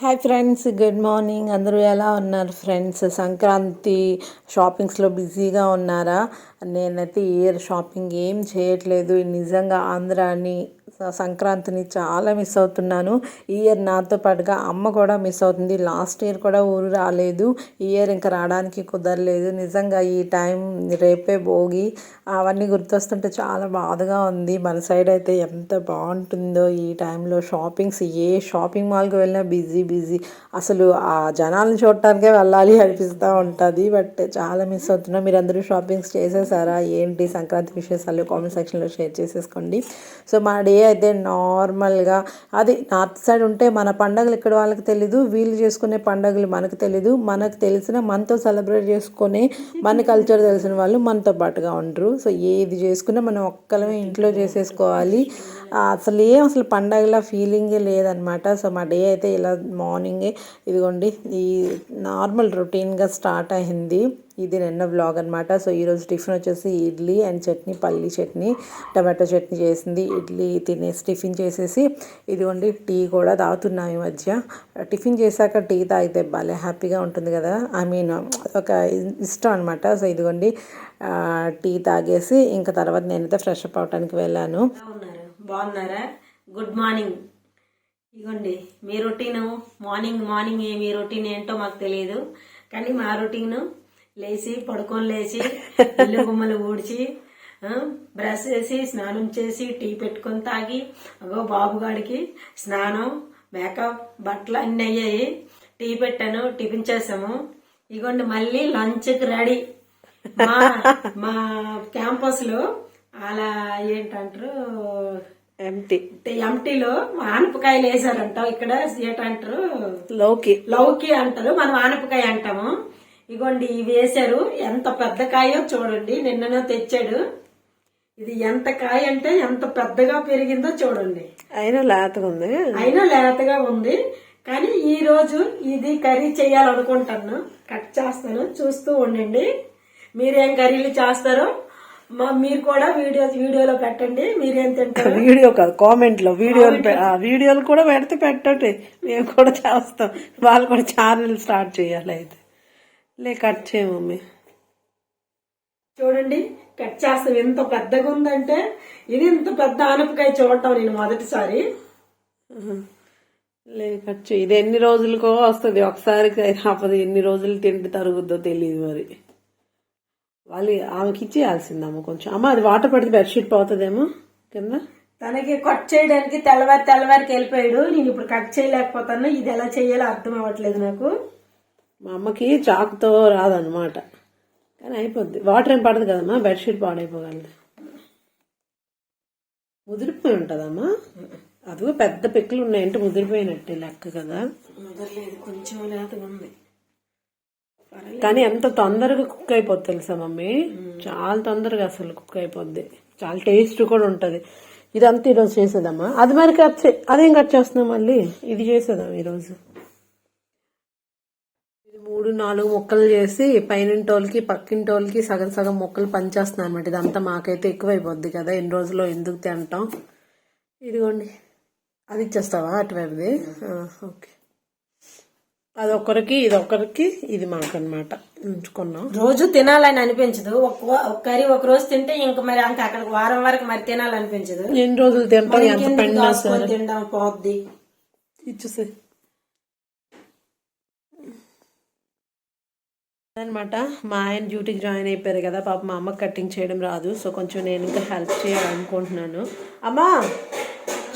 Hi friends good morning అందరూ ఎలా ఉన్నారు ఫ్రెండ్స్ సంక్రాంతి షాపింగ్స్లో బిజీగా ఉన్నారా? నేనైతే ఇయర్ షాపింగ్ ఏం చేయట్లేదు. నిజంగా ఆంధ్రాని సంక్రాంతిని చాలా మిస్ అవుతున్నాను. ఈ ఇయర్ నాతో పాటుగా అమ్మ కూడా మిస్ అవుతుంది. లాస్ట్ ఇయర్ కూడా ఊరు రాలేదు. ఈ ఇయర్ ఇంకా రావడానికి కుదరలేదు. నిజంగా ఈ టైం రేపే భోగి. అవన్నీ గుర్తొస్తుంటే చాలా బాధగా ఉంది. మన సైడ్ అయితే ఎంత బాగుంటుందో ఈ టైంలో షాపింగ్స్. ఏ షాపింగ్ మాల్కి వెళ్ళినా బిజీ బిజీ. అసలు ఆ జనాలను చూడటానికే వెళ్ళాలి అనిపిస్తూ ఉంటుంది. బట్ చాలా మిస్ అవుతున్నా మీరు అందరూ షాపింగ్స్ చేసేసారా? ఏంటి సంక్రాంతి విశేషాలు? కామెంట్ సెక్షన్లో షేర్ చేసేసుకోండి. సో మా డే అయితే నార్మల్గా. అది నార్త్ సైడ్ ఉంటే మన పండగలు ఇక్కడ వాళ్ళకి తెలీదు. వీళ్ళు చేసుకునే పండగలు మనకు తెలీదు. మనకు తెలిసిన మనతో సెలబ్రేట్ చేసుకునే మన కల్చర్ తెలిసిన వాళ్ళు మనతో పాటుగా ఉండరు. సో ఏది చేసుకున్నా మనం ఒక్కలమే ఇంట్లో చేసేసుకోవాలి. అసలు ఏం అసలు పండగల ఫీలింగే లేదనమాట. సో మా డే అయితే ఇలా మార్నింగే ఇదిగోండి ఈ నార్మల్ రొటీన్గా స్టార్ట్ అయింది. ఇది నిన్న వ్లాగ్ అనమాట సో ఈరోజు టిఫిన్ వచ్చేసి ఇడ్లీ అండ్ చట్నీ పల్లీ చట్నీ టమాటో చట్నీ చేసింది. ఇడ్లీ తినేసి టిఫిన్ చేసేసి ఇదిగోండి టీ కూడా తాగుతున్నాం ఈ మధ్య. టిఫిన్ చేశాక టీ తాగితే భలే హ్యాపీగా ఉంటుంది కదా. ఐ మీన్ ఒక ఇష్టం అనమాట సో ఇదిగోండి టీ తాగేసి ఇంకా తర్వాత నేనైతే ఫ్రెష్ అప్ అవడానికి వెళ్ళాను. బాగున్నారా? గుడ్ మార్నింగ్ ఇగోండి మీ రొటీన్ మార్నింగ్ మార్నింగ్ మీ రొటీన్ ఏంటో మాకు తెలియదు కానీ మా రొటీన్ లేచి పడుకొని లేచి ఇల్లు గుమ్మలు ఊడ్చి బ్రష్ చేసి స్నానం చేసి టీ పెట్టుకొని తాగి అగో బాబుగాడికి స్నానం మేకప్ బట్టలు అన్నీ అయ్యాయి. టీ పెట్టాను టిఫిన్ చేసాము ఇగోండి మళ్ళీ లంచ్కి రెడీ. మా మా క్యాంపస్లో అలా ఏంటంటారు? ఎంటీ. ఎంటీలో ఆనపకాయలు వేసారంట ఇక్కడ ఏంటంటారు? లోకి. లౌకి అంటారు. మనం ఆనపకాయ అంటాము. ఇగోండి ఇవి వేసారు ఎంత పెద్ద కాయో చూడండి. నిన్ననే తెచ్చాడు. ఇది ఎంత కాయ అంటే ఎంత పెద్దగా పెరిగిందో చూడండి. అయినా లేతగా ఉంది. అయినా లేతగా ఉంది. కానీ ఈ రోజు ఇది కర్రీ చేయాలనుకుంటాను. కట్ చేస్తాను. చూస్తూ ఉండండి. మీరేం కర్రీలు చేస్తారో మా మీరు కూడా వీడియో వీడియోలో పెట్టండి. మీరేం తింటారు. వీడియో కాదు కామెంట్లో వీడియోలు వీడియోలు కూడా పెడితే పెట్టండి. మేము కూడా చేస్తాం. వాళ్ళు కూడా ఛానల్ స్టార్ట్ చేయాలి అయితే. లే కట్ చేయ మమ్మీ. చూడండి కట్ చేస్తాం ఎంత పెద్దగా ఉందంటే ఇది ఇంత పెద్ద ఆనపకాయ చూడటం నేను మొదటిసారి. లే కట్ చేయి. ఇది ఎన్ని రోజులకో వస్తుంది. ఒకసారి కాకపోతే ఎన్ని రోజులు తిండి తరుగుద్దో తెలియదు మరి. వాళ్ళు ఆమెకి ఇచ్చేయాల్సిందమ్మ కొంచెం. అమ్మ అది వాటర్ పడితే బెడ్షీట్ పోతుందేమో కింద. తనకి కట్ చేయడానికి తెల్లవారి తెల్లవారికి వెళ్ళిపోయాడు. నేను ఇప్పుడు కట్ చేయలేకపోతాను. ఇది ఎలా చేయాలో అర్థం అవ్వట్లేదు నాకు. మా అమ్మకి చాకుతో రాదనమాట కానీ అయిపోద్ది. వాటర్ ఏం పడదు కదమ్మా? బెడ్షీట్ పాడైపోగలదు. ముదిరిపోయి ఉంటుందమ్మా. అదిగో పెద్ద పెక్కులు ఉన్నాయంటే ముదిరిపోయినట్టే లెక్క కదా? ముదరలేదు. కొంచెం లేతగా ఉంది. కానీ ఎంత తొందరగా కుక్ అయిపోద్ది తెలుసా మమ్మీ? చాలా తొందరగా అసలు కుక్ అయిపోద్ది. చాలా టేస్ట్ కూడా ఉంటది. ఇదంతా ఈరోజు చేసేదమ్మా? అది మరి కట్ అదేం కట్ చేస్తున్నాం మళ్ళీ? ఇది చేసేదాం ఈరోజు. మూడు నాలుగు ముక్కలు చేసి పైనింటోళ్ళకి పక్కింటోళ్ళకి సగం సగం ముక్కలు పనిచేస్తున్నాను అనమాట ఇదంతా మాకైతే ఎక్కువైపోద్ది కదా. ఎన్ని రోజుల్లో ఎందుకు తింటాం? ఇదిగోండి. అది ఇచ్చేస్తావా అటువైపుది? ఓకే. అది ఒక్కరికి ఇది ఒక్కరికి ఇది మాకన్నమాట. ఉంచుకున్నాం. రోజు తినాలని అనిపించదు. ఒక ఒక కర్రీ ఒక రోజు తింటే ఇంక మరి అంక అక్కడికి వారం వరకు మరి తినాలనిపించదు. ఎన్ని రోజులు తింటాం? ఎంత పండినా తినడం పోద్ది. ఇచ్చేసే అనమాట. మా ఆయన డ్యూటీకి జాయిన్ అయిపోయారు కదా పాప మా అమ్మ కటింగ్ చేయడం రాదు సో కొంచెం నేను ఇంకా హెల్ప్ చేయాలనుకుంటున్నాను. అమ్మా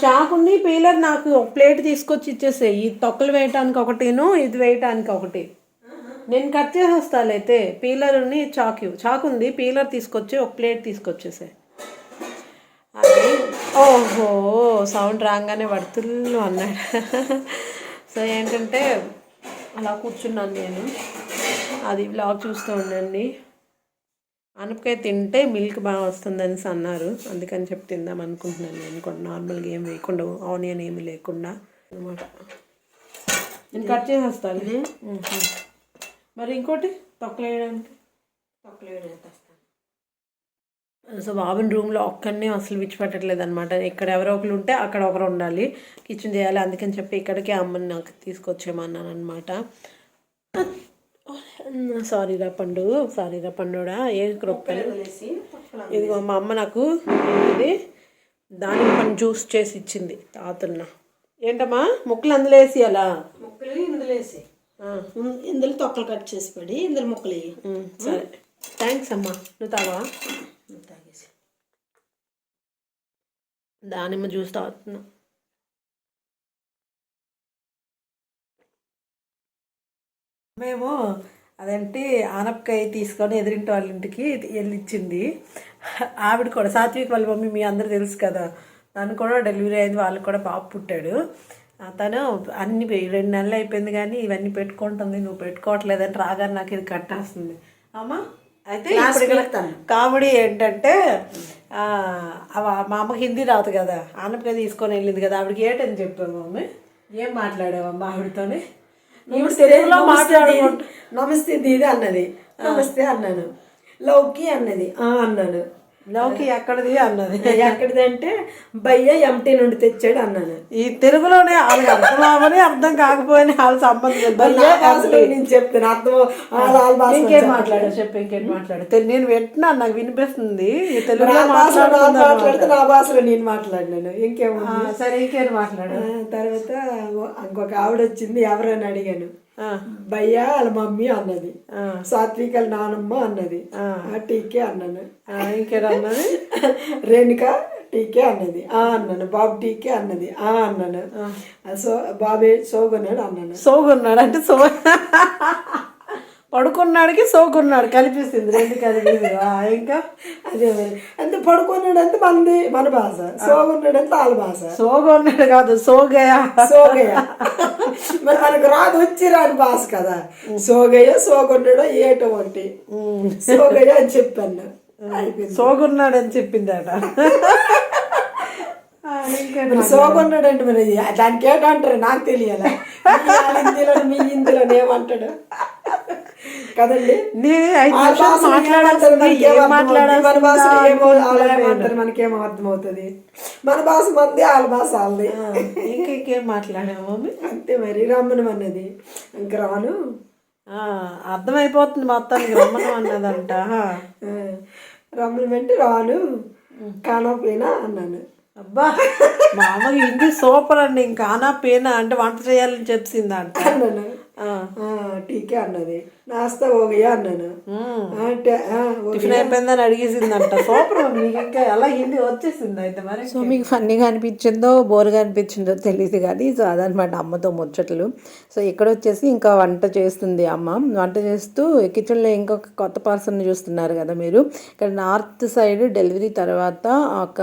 చాకుని పీలర్ నాకు ఒక ప్లేట్ తీసుకొచ్చి ఇచ్చేసే. ఈ తొక్కలు వేయటానికి ఒకటిను ఇది వేయటానికి ఒకటి. నేను కట్ చేసేస్తాను అయితే పీలర్ని చాకు చాకు ఉంది పీలర్ తీసుకొచ్చి ఒక ప్లేట్ తీసుకొచ్చేసే. అది ఓహో సౌండ్ రాగానే పడుతుల్లు అన్నాడు. సో ఏంటంటే అలా కూర్చున్నాను నేను. అది వ్లాగ్ చూస్తూ ఉండండి. అనపకాయ తింటే మిల్క్ బాగా వస్తుందని అన్నారు అందుకని చెప్పి తిందాం అనుకుంటున్నాను నేను కూడా. నార్మల్గా ఏం వేయకుండా ఆనియన్ ఏమి లేకుండా అనమాట నేను కట్ చేసేస్తాను. మరి ఇంకోటి? తొక్కలు వేయడానికి? తొక్కలు వేయడం తెస్తాను. సో బాబుని రూమ్లో ఒక్కరినే అసలు విడిచిపెట్టట్లేదు అనమాట ఇక్కడ ఎవరో ఒకరు ఉంటే అక్కడ ఒకరు ఉండాలి. కిచెన్ చేయాలి. అందుకని చెప్పి ఇక్కడికి అమ్మని నాకు తీసుకొచ్చేయమన్నాను అనమాట సారీ రా పండు సారీ రా పండుడా ఏ పక్కన ఇదిగో మా అమ్మ నాకు ఇది దానిమ్మ పండు జ్యూస్ చేసి ఇచ్చింది తాతున్న. ఏంటమ్మా? ముక్కలు అందులో వేసి అలా? ముక్కలు ఇందులో వేసి. ఇందులో తొక్కలు కట్ చేసి పడి ఇందులో ముక్కలు సరే. థ్యాంక్స్ అమ్మా. నువ్వు తావా తాగేసి. దానిమ్మ జ్యూస్ తాగుతున్నా. మేము అదేంటి ఆనపకాయ తీసుకొని ఎదురింటి వాళ్ళ ఇంటికి వెళ్ళి ఇచ్చింది ఆవిడ కూడా సాత్విక్ వాళ్ళ మమ్మీ మీ అందరూ తెలుసు కదా. తను కూడా డెలివరీ అయింది వాళ్ళకి కూడా పాప పుట్టాడు. తను అన్ని రెండు నెలలు అయిపోయింది కానీ ఇవన్నీ పెట్టుకుంటుంది నువ్వు పెట్టుకోవట్లేదని రాగానే నాకు ఇది కట్టేస్తుంది. అమ్మా అయితే కామెడీ ఏంటంటే మా అమ్మకి హిందీ రాదు కదా. ఆనపకాయ తీసుకొని వెళ్ళింది కదా. ఆవిడకి ఏటని చెప్పావు మమ్మీ? ఏం మాట్లాడావమ్మా ఆవిడతోని? ఇప్పుడు తెలుగులో మాట్లాడుకుంటా నమస్తే దీది అన్నది. నమస్తే అన్నాను. లౌకి అన్నది. ఆ అన్నాను. లౌకి ఎక్కడిది అన్నది. ఎక్కడిదంటే బయ్య ఎంటీ నుండి తెచ్చాడు అన్నాను. ఈ తెలుగులోనే వాళ్ళకి అర్థం కాకపోయినా వాళ్ళ సంబంధం భయ్యా, నేను చెప్తాను అర్థం ఇంకేం మాట్లాడు చెప్పు ఇంకేం మాట్లాడు నేను వింటున్నాను నాకు వినిపిస్తుంది. ఈ తెలుగులో మాట్లాడితే నా భాషలో నేను మాట్లాడినాను. ఇంకేమో ఆ, సరే ఇంకేం మాట్లాడు తర్వాత ఇంకొక ఆవిడ వచ్చింది ఎవరని అడిగాను. భయ్యా వాళ్ళ మమ్మీ అన్నది. ఆ. సాత్విక నానమ్మ అన్నది. ఆ. టీకే అన్నాను. ఇంకేదన్నది రేణుక టీకే అన్నది. ఆ అన్నాను. బాబు టీకే అన్నది. ఆ అన్నాను. సో బాబే సోగొన్నాడు అన్నాను. సోగున్నాడు అంటే సో పడుకున్నాడికి సోగున్నాడు కలిపిస్తుంది రెండు కలిపి ఇంకా? అదే అంటే పడుకున్నాడు అంటే మనది మన భాష. సోగొన్నాడు అంటే వాళ్ళ భాష. సోగున్నాడు కాదు సోగయా. సోగయ్య మరి మనకు రాదు వచ్చి రాని భాష కదా. సోగయ్య సోగొన్నాడో ఏటో ఒకటి. సోగయ్య అని చెప్పాను సోగున్నాడు అని చెప్పిందట. ఇంకేం మరి సోగొన్నాడు అంటే మరి దానికి ఏటంటారు నాకు తెలియాల? మీ హిందీలో ఏమంటాడు? కదండి? ఏమంటారు మనకేం అర్థమవుతుంది? మన భాష మంది వాళ్ళ భాష వాళ్ళది. ఇంకా ఇంకేం మాట్లాడాము అంతే మరి రమ్మను అన్నది. ఇంక రాను. ఆ, అర్థమైపోతుంది మొత్తానికి రమ్మను అన్నదంట. రమ్మను అంటే రాను. కానపోయినా అన్నాను. అబ్బా మా అమ్మకి హిందీ సూపర్ అండి. ఇంకా ఆనా పేనా అంటే వంట చేయాలని ఆ. ఆ, టీకే అన్నది. నాస్తా ఓగయ్యా అన్నాను. మ్మ్. ఆ, టే- ఆ, ఓ- టిఫిన్ అయిపోయిందని అడిగేసిందంట. సూపర్ మీకు ఇంకా ఎలా హిందీ వచ్చేసింది అయితే మరి? సో మీకు ఫన్నీగా అనిపించిందో బోర్గా అనిపించిందో తెలియదు కానీ సో అదనమాట అమ్మతో ముచ్చట్లు. సో ఇక్కడ వచ్చేసి ఇంకా వంట చేస్తుంది అమ్మ. వంట చేస్తూ కిచెన్లో ఇంకొక కొత్త పర్సన్ చూస్తున్నారు కదా మీరు. ఇక్కడ నార్త్ సైడ్ డెలివరీ తర్వాత ఒక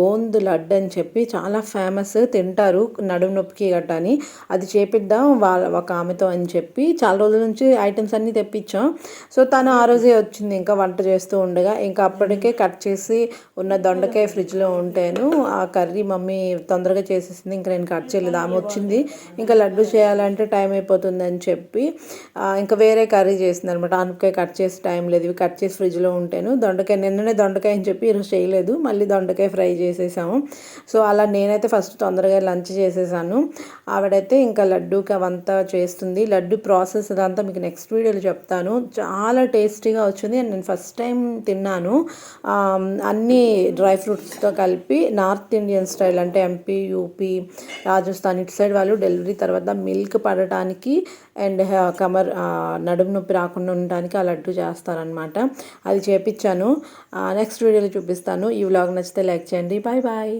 గోందు లడ్డు అని చెప్పి చాలా ఫేమస్ తింటారు నడుము నొప్పికి గట్ట అని. అది చేపిద్దాం వాళ్ళ ఒక ఆమెతో అని చెప్పి. చాలా రోజుల నుంచి ఐటమ్స్ అన్నీ తెప్పించాం. సో తను ఆ రోజే వచ్చింది ఇంకా వంట చేస్తూ ఉండగా. ఇంకా అప్పటికే కట్ చేసి ఉన్న దొండకాయ ఫ్రిడ్జ్లో ఉంటేను ఆ కర్రీ మమ్మీ తొందరగా చేసేసింది. ఇంకా నేను కట్ చేయలేదు. ఆమె వచ్చింది. ఇంకా లడ్డు చేయాలంటే టైం అయిపోతుంది అని చెప్పి ఇంకా వేరే కర్రీ చేసింది అనమాట ఆనపకాయ కట్ చేసి టైం లేదు. ఇవి కట్ చేసి ఫ్రిడ్జ్లో ఉంటాను దొండకాయ నిన్ననే దొండకాయ అని చెప్పి ఈరోజు చేయలేదు. మళ్ళీ దొండకాయ ఫ్రై చేసేసాము. సో అలా నేనైతే ఫస్ట్ తొందరగా లంచ్ చేసేసాను. ఆవిడైతే ఇంకా లడ్డూకి అవంతా చేస్తుంది. లడ్డు ప్రాసెస్ అదంతా మీకు నెక్స్ట్ వీడియోలో చెప్తాను. చాలా టేస్టీగా వచ్చింది. అండ్ నేను ఫస్ట్ టైం తిన్నాను. అన్ని డ్రై ఫ్రూట్స్తో కలిపి నార్త్ ఇండియన్ స్టైల్ అంటే ఎంపీ యూపీ రాజస్థాన్ ఇటు సైడ్ వాళ్ళు డెలివరీ తర్వాత మిల్క్ పడటానికి అండ్ కమర్ నడుము నొప్పి రాకుండా ఉండటానికి ఆ లడ్డు చేస్తారనమాట అది చేపించాను నెక్స్ట్ వీడియోలో చూపిస్తాను. ఈ వ్లాగ్ నచ్చితే లైక్ చేయండి. Bye bye.